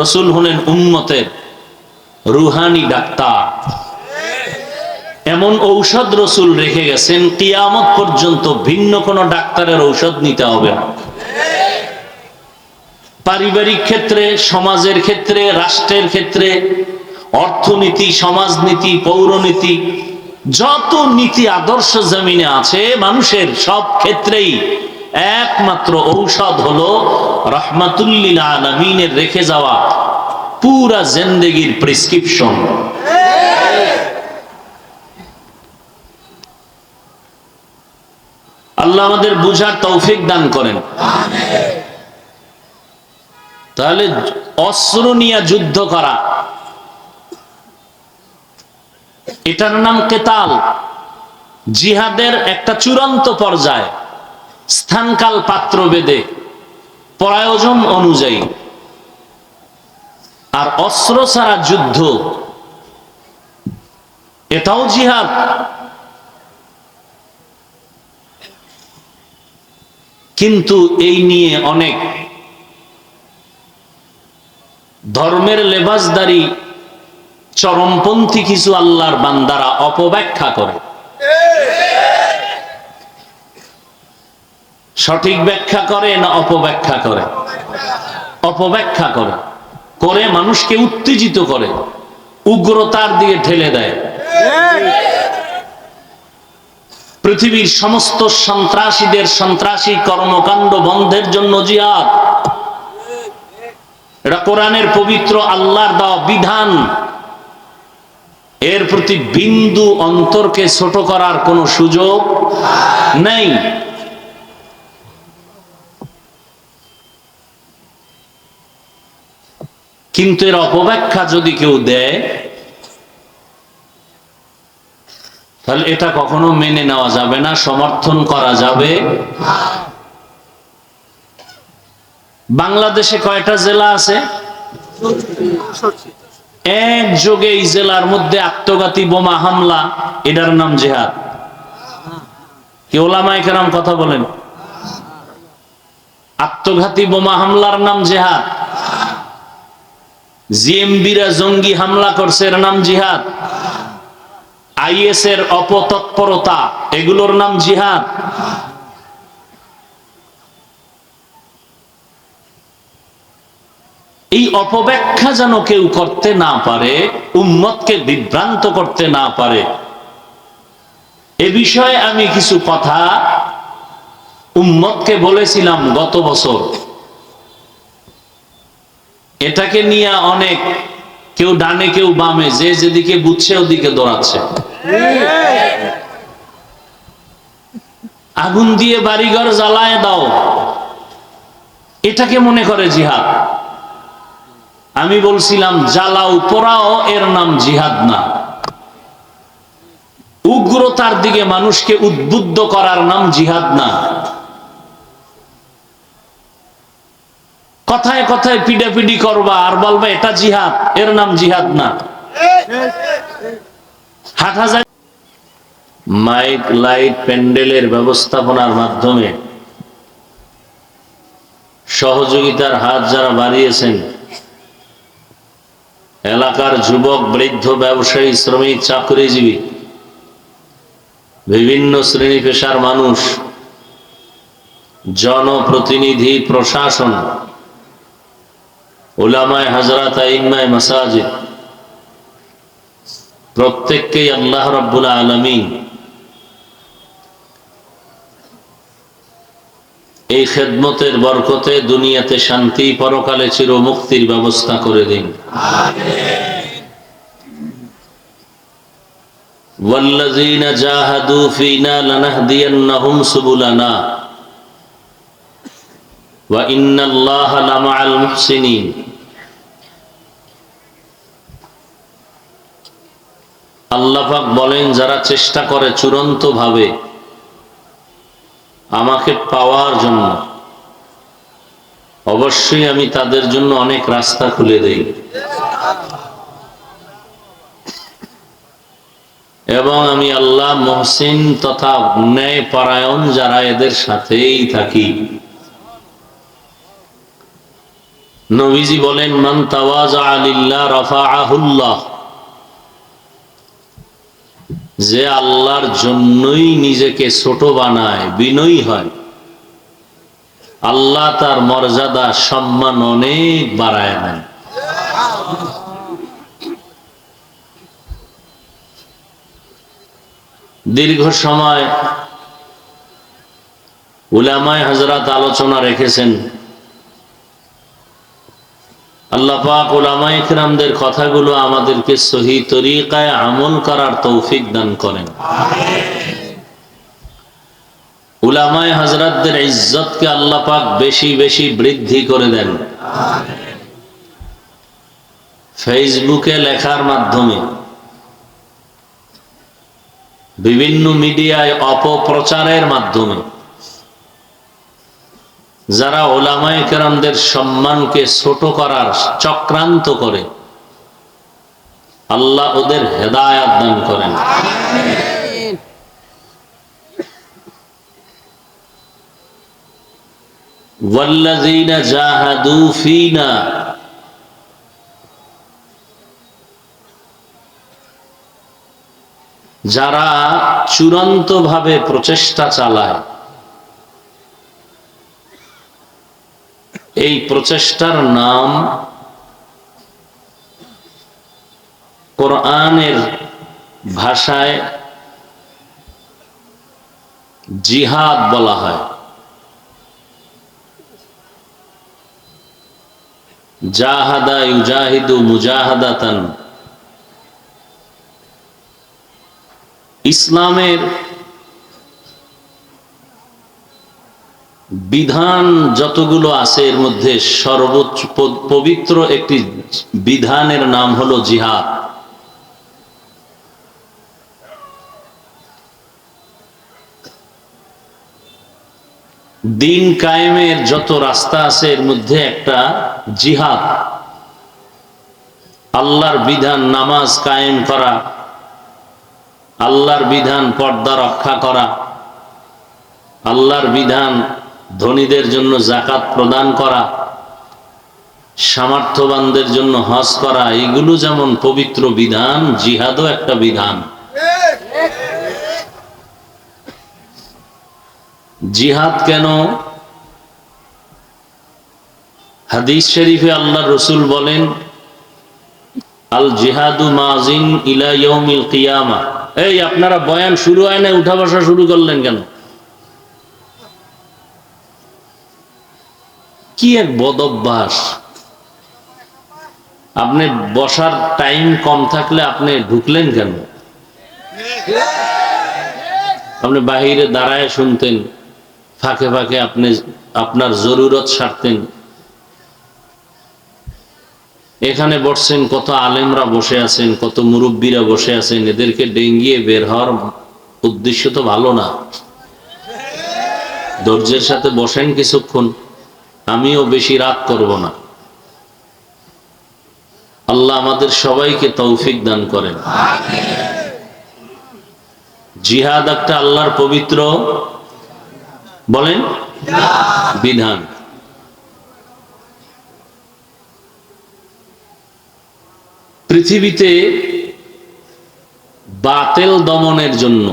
রসুল হলেন উম্মতের রুহানি ডাক্তার। এমন ঔষধ রসুল রেখে গেছেন, কিয়ামত পর্যন্ত ভিন্ন কোনো ডাক্তারের ঔষধ নিতে হবে না। পারিবারিক ক্ষেত্রে, সমাজের ক্ষেত্রে, রাষ্ট্রের ক্ষেত্রে, অর্থনীতি, সমাজনীতি, পৌরনীতি, যত নীতি আদর্শ জমিনে আছে, মানুষের সব ক্ষেত্রেই একমাত্র ঔষধ হলো রহমাতুল্লিল আলমিনের রেখে যাওয়া পুরা জেন্দেগির প্রেসক্রিপশন। আল্লাহ আমাদের বুঝার তৌফিক দান করেন। তাহলে অস্ত্র নিয়ে যুদ্ধ করা। এটার নাম কেতাল। জিহাদের একটা চূড়ান্ত পর্যায়। স্থানকাল পাত্র বেদে প্রয়োজন অনুযায়ী। আর অস্ত্র ছাড়া যুদ্ধ, এটাও জিহাদ। কিন্তু এই নিয়ে অনেক ধর্মের লেবাসদারি, চরমপন্থী কিছু আল্লাহর বান্দারা অপব্যাখ্যা করে। সঠিক ব্যাখ্যা করে না অপব্যাখ্যা করে? অপব্যাখ্যা করে। করে মানুষকে উত্তেজিত করে, উগ্রতার দিকে ঠেলে দেয়। পৃথিবীর সমস্ত সন্ত্রাসীদের সন্ত্রাসী কর্মকাণ্ড বন্ধের জন্য জিহাদ। এটা কোরআনের পবিত্র আল্লাহর দেওয়া বিধান। এর প্রতি বিন্দু অন্তরকে ছোট করার কোনো সুযোগ নেই। কিন্তু এর অপব্যাখ্যা যদি কেউ দেয়, তাহলে এটা কখনো মেনে নেওয়া যাবে না, সমর্থন করা যাবে। বাংলাদেশে কয়টা জেলা আছে? এক যোগে এই জেলার মধ্যে আত্মঘাতী বোমা হামলা, এটার নাম জেহাদ। কি ওলামায় কেরাম কথা বলেন? আত্মঘাতী বোমা হামলার নাম জেহাদ। জিএমবিরা জঙ্গি হামলা করছে, এর নাম জিহাদ। আইএস এর অপতৎপরতা, এগুলোর নাম জিহাদ। এই অপব্যাখ্যা যেন কেউ করতে না পারে, উম্মতকে বিভ্রান্ত করতে না পারে। এ বিষয়ে আমি কিছু কথা উম্মতকে বলেছিলাম গত বছর। এটাকে নিয়ে অনেক কেউ ডানে, কেউ বামে, যে যেদিকে বুঝছে ওদিকে দৌড়াচ্ছে। আগুন দিয়ে বাড়িঘর জ্বালায় দাও। এটাকে মনে করে জিহাদ। আমি বলছিলাম, জ্বালাও, পোড়াও, এর নাম জিহাদ না। উগ্রতার দিকে মানুষকে উদ্বুদ্ধ করার নাম জিহাদ না। কথায় কথায় পিডাপিডি করবা আর বলবা, এটা জিহাদ, এর নাম জিহাদ না। মাইক, লাইট, প্যান্ডেলের ব্যবস্থাপনার মাধ্যমে সহযোগিতার হাত যারা বাড়িয়েছেন, এলাকার যুবক, বৃদ্ধ, ব্যবসায়ী, শ্রমিক, চাকরিজীবী, বিভিন্ন শ্রেণি পেশার মানুষ, জনপ্রতিনিধি, প্রশাসন ওলামায় হাজরাত আইম্মায় মাসাজিদ প্রত্যেককেই আল্লাহ রব্বুল আলমী এই খেদমতের বরকতে দুনিয়াতে শান্তি পরকালে চির মুক্তির ব্যবস্থা করে দিন والذين جاهدوا فينا لنهدينهم سبلنا وإن الله لمع المحسنين আল্লাহাক বলেন, যারা চেষ্টা করে চূড়ান্ত ভাবে আমাকে পাওয়ার জন্য, অবশ্যই আমি তাদের জন্য অনেক রাস্তা খুলে দেই। এবং আমি আল্লাহ মহসিন তথা ন্যায় পরায়ণ যারা এদের সাথেই থাকি। নবীজি বলেন, মান তাওয়াজা আলিল্লাহ রাফাআহুল্লাহ। যে আল্লাহর জন্যই নিজেকে ছোট বানায়, বিনয়ী হয়। আল্লাহ তার মর্যাদা, সম্মান অনেক বাড়ায় নেন। দীর্ঘ সময় উলামায় হজরত আলোচনা রেখেছেন। আল্লাহ পাক ওলামা ইকরামদের কথাগুলো আমাদেরকে সহি তরিকায় আমল করার তৌফিক দান করেন। উলামায় হজরতদের ইজ্জতকে আল্লাহ পাক বেশি বেশি বৃদ্ধি করে দেন। ফেসবুকে লেখার মাধ্যমে বিভিন্ন মিডিয়ায় অপপ্রচারের মাধ্যমে যারা ওলামায় কেরামদের সম্মানকে ছোট করার চক্রান্ত করে আল্লাহ ওদের হেদায়াত দান করেন والذين جاهدوا فينا যারা চূড়ান্তভাবে প্রচেষ্টা চালায় এই প্রচেষ্টার নাম কোরআনের ভাষায় জিহাদ বলা হয়। জাহাদা ইউজাহিদু মুজাহাদাতান। ইসলামের বিধান যতগুলো আছে এর মধ্যে সর্বোচ্চ পবিত্র একটি বিধানের নাম হলো জিহাদ। দিন কায়েমের যত রাস্তা আছে এর মধ্যে একটা জিহাদ। আল্লাহর বিধান নামাজ কায়েম করা, আল্লাহর বিধান পর্দা রক্ষা করা, আল্লাহর বিধান ধনীদের জন্য জাকাত প্রদান করা, সামর্থ্যবানদের জন্য হজ করা, এগুলো যেমন পবিত্র বিধান, জিহাদও একটা বিধান। জিহাদ কেন? হাদিস শরীফে আল্লাহ রসুল বলেন, আল জিহাদু মাজিন ইলা ইয়াউমিল কিয়ামা। এই, আপনারা বয়ান শুরু হয় না উঠা বসা শুরু করলেন কেন? কি এক বদভ্যাস আপনি বসার টাইম কম থাকলে আপনি ঢুকলেন কেন? আপনি বাহিরে দাঁড়ায় শুনতেন, ফাঁকে ফাঁকে আপনি আপনার জরুরত সারতেন। এখানে বসছেন, কত আলেমরা বসে আছেন, কত মুরব্বীরা বসে আছেন, এদেরকে ডেঙ্গিয়ে বের হওয়ার উদ্দেশ্য তো ভালো না। ধৈর্যের সাথে বসেন কিছুক্ষণ। আমিও বেশি রাত করব না। আল্লাহ আমাদের সবাইকে তৌফিক দান করেন। জিহাদ একটা আল্লাহর পবিত্র, বলেন, বিধান। পৃথিবীতে বাতেল দমনের জন্য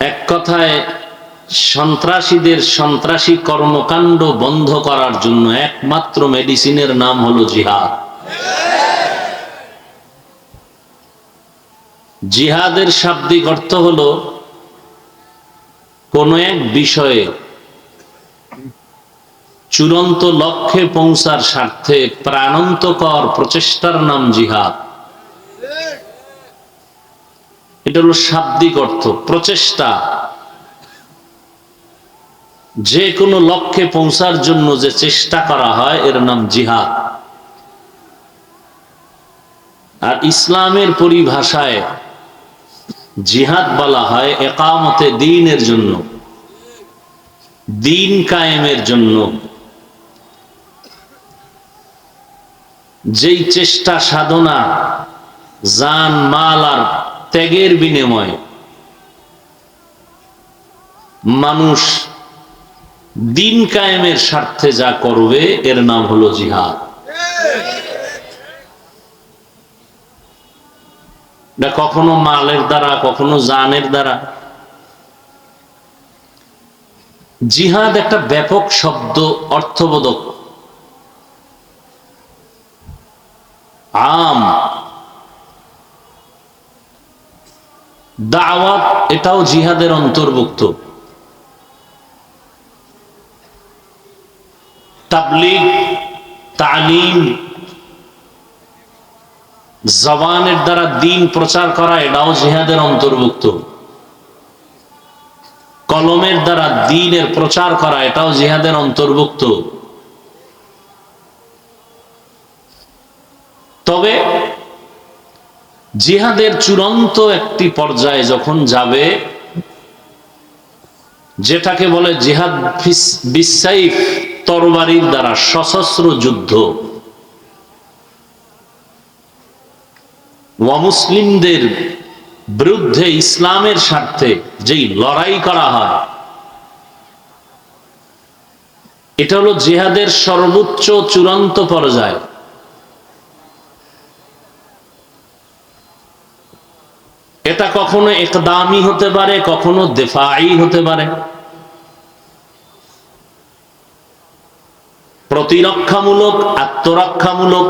এক কথায় সন্ত্রাসীদের সন্ত্রাসী কর্মকাণ্ড বন্ধ করার জন্য একমাত্র মেডিসিনের নাম হলো জিহাদ। জিহাদের শাব্দিক অর্থ হলো কোন এক বিষয়ে চূড়ান্ত লক্ষ্যে পৌঁছার স্বার্থে প্রাণান্তকর প্রচেষ্টার নাম জিহাদ। এটা হলো শাব্দিক অর্থ, প্রচেষ্টা। যে কোনো লক্ষ্যে পৌঁছার জন্য যে চেষ্টা করা হয়, এর নাম জিহাদ। আর ইসলামের পরিভাষায় জিহাদ বলা হয় একামতে দিনের জন্য, দিন কায়েমের জন্য। যেই চেষ্টা, সাধনা, জান, মাল আর ত্যাগের বিনিময়ে মানুষ দিন কায়েমের স্বার্থে যা করবে, এর নাম হলো জিহাদ। কখনো মালের দ্বারা, কখনো জানের দ্বারা। জিহাদ একটা ব্যাপক শব্দ, অর্থবোধক। আম। দাওয়াত, এটাও জিহাদের অন্তর্ভুক্ত। তাবলিগ, তালিম, জবানের দ্বারা দিন প্রচার করা, এটাও জিহাদের অন্তর্ভুক্ত। কলমের দ্বারা দিনের প্রচার করা, এটাও জিহাদের অন্তর্ভুক্ত। তবে জিহাদের চূড়ান্ত একটি পর্যায়ে যখন যাবে, যেটাকে বলে জিহাদ বিশ্বাইফ তরবারির দ্বারা সশস্ত্র যুদ্ধ। অমুসলিমদের বিরুদ্ধে ইসলামের স্বার্থে যেই লড়াই করা হয়, এটা হলো জেহাদের সর্বোচ্চ চূড়ান্ত পর্যায়। এটা কখনো একদামি হতে পারে, কখনো দেফাই হতে পারে। প্রতিরক্ষামূলক, আত্মরক্ষামূলক।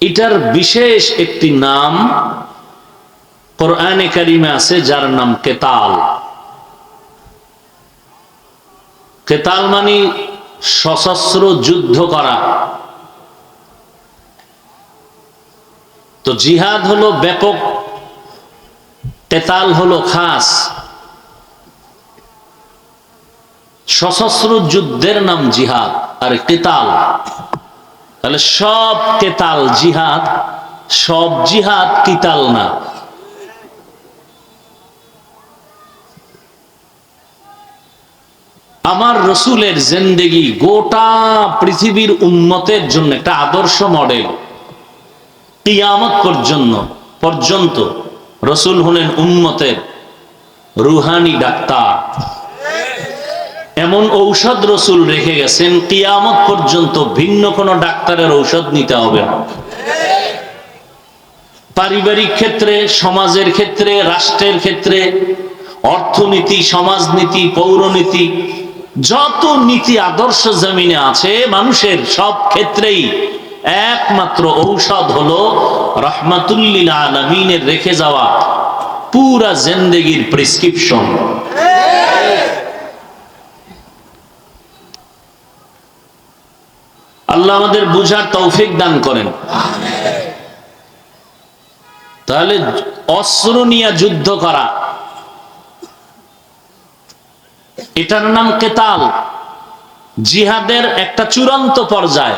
এটার বিশেষ একটি নাম কোরআনে কারিমে আছে, যার নাম কেতাল। কেতাল মানে সশস্ত্র যুদ্ধ করা। তো জিহাদ হলো ব্যাপক কেতাল হলো খাস। সশস্ত্র যুদ্ধের নাম জিহাদ আর কেতাল তাহলে সব কেতাল জিহাদ, সব জিহাদ কিতাল না। আমার রসুলের জেন্দেগি গোটা পৃথিবীর উন্নতের জন্য একটা আদর্শ মডেল। কিয়ামত পর্যন্ত পর্যন্ত। রসুল হলেন উন্মতের রুহানি ডাক্তার। এমন ঔষধ রসুল রেখে গেছেন, কিয়ামত পর্যন্ত ভিন্ন কোন ডাক্তারের ঔষধ নিতে হবে না। পারিবারিক ক্ষেত্রে, সমাজের ক্ষেত্রে, রাষ্ট্রের ক্ষেত্রে, অর্থনীতি, সমাজনীতি, পৌরনীতি, যত নীতি আদর্শ জমিনে আছে, মানুষের সব ক্ষেত্রেই একমাত্র ঔষধ হলো রহমাতুল্লিল আলমিনের রেখে যাওয়া পুরা জেন্দেগির প্রেসক্রিপশন। আল্লাহ আমাদের বুঝার তৌফিক দান করেন। তাহলে অস্ত্র নিয়ে যুদ্ধ করা। এটার নাম কেতাল। জিহাদের একটা চূড়ান্ত পর্যায়।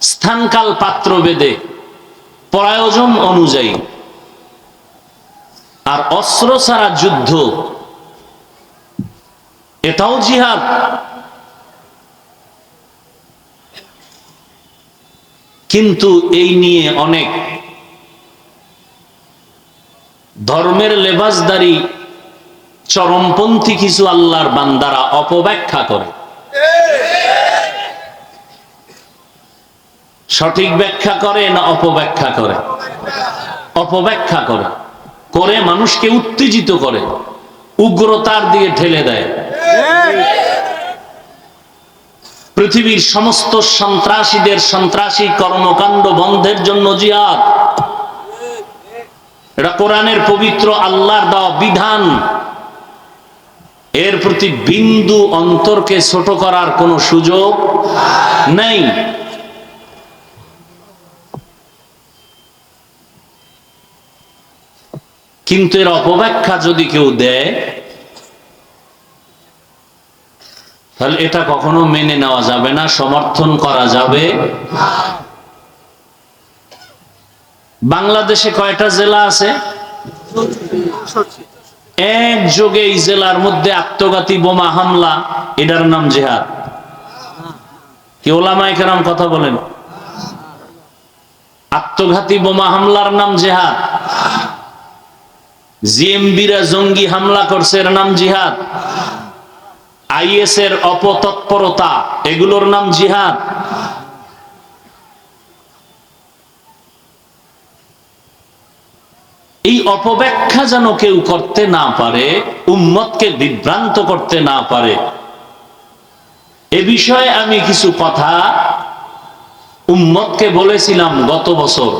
স্থানকাল পাত্র বেদে প্রয়োজন অনুযায়ী। আর অস্ত্র ছাড়া যুদ্ধ, এটাও জিহাদ। কিন্তু এই নিয়ে অনেক ধর্মের লেবাসদারি, চরমপন্থী কিছু আল্লাহর বান্দারা অপব্যাখ্যা করে। সঠিক ব্যাখ্যা করে না অপব্যাখ্যা করে? অপব্যাখ্যা করে। করে মানুষকে উত্তেজিত করে, উগ্রতার দিকে ঠেলে দেয়। পৃথিবীর সমস্ত সন্ত্রাসীদের সন্ত্রাসী কর্মকাণ্ড বন্ধের জন্য জিহাদ। এটা কোরআনের পবিত্র আল্লাহর দেওয়া বিধান। এর প্রতি বিন্দু অন্তরকে ছোট করার কোনো সুযোগ নেই। কিন্তু এর অপব্যাখ্যা যদি কেউ দেয়, তাহলে এটা কখনো মেনে নেওয়া যাবে না, সমর্থন করা যাবে। বাংলাদেশে কয়টা জেলা আছে? এক যোগে এই জেলার মধ্যে আত্মঘাতী বোমা হামলা, এটার নাম জেহাদ। কি ওলামায় কেরাম কথা বলেন? আত্মঘাতী বোমা হামলার নাম জেহাদ। জিএমবিরা জঙ্গি হামলা করছে, এর নাম জিহাদ। আইএস এর অপতৎপরতা, এগুলোর নাম জিহাদ। এই অপব্যাখ্যা যেন কেউ করতে না পারে, উম্মতকে বিভ্রান্ত করতে না পারে। এ বিষয়ে আমি কিছু কথা উম্মতকে বলেছিলাম গত বছর।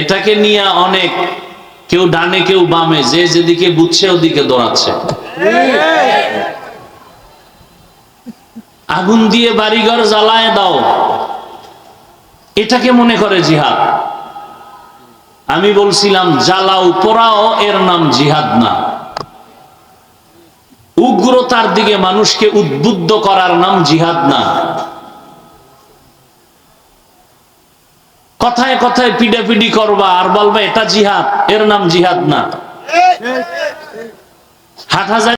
এটাকে নিয়ে অনেক, কেউ ডানে, কেউ বামে, যে যেদিকে বুঝছে ওদিকে দৌড়াচ্ছে। আগুন দিয়ে বাড়িঘর জ্বালায় দাও। এটাকে মনে করে জিহাদ। আমি বলছিলাম, জ্বালাও, পোড়াও, এর নাম জিহাদ না। উগ্রতার দিকে মানুষকে উদ্বুদ্ধ করার নাম জিহাদ না। কথায় কথায় পিডাপিডি করবা আর বলবা এটা জিহাদ এর নাম জিহাদ না। হাট হাজার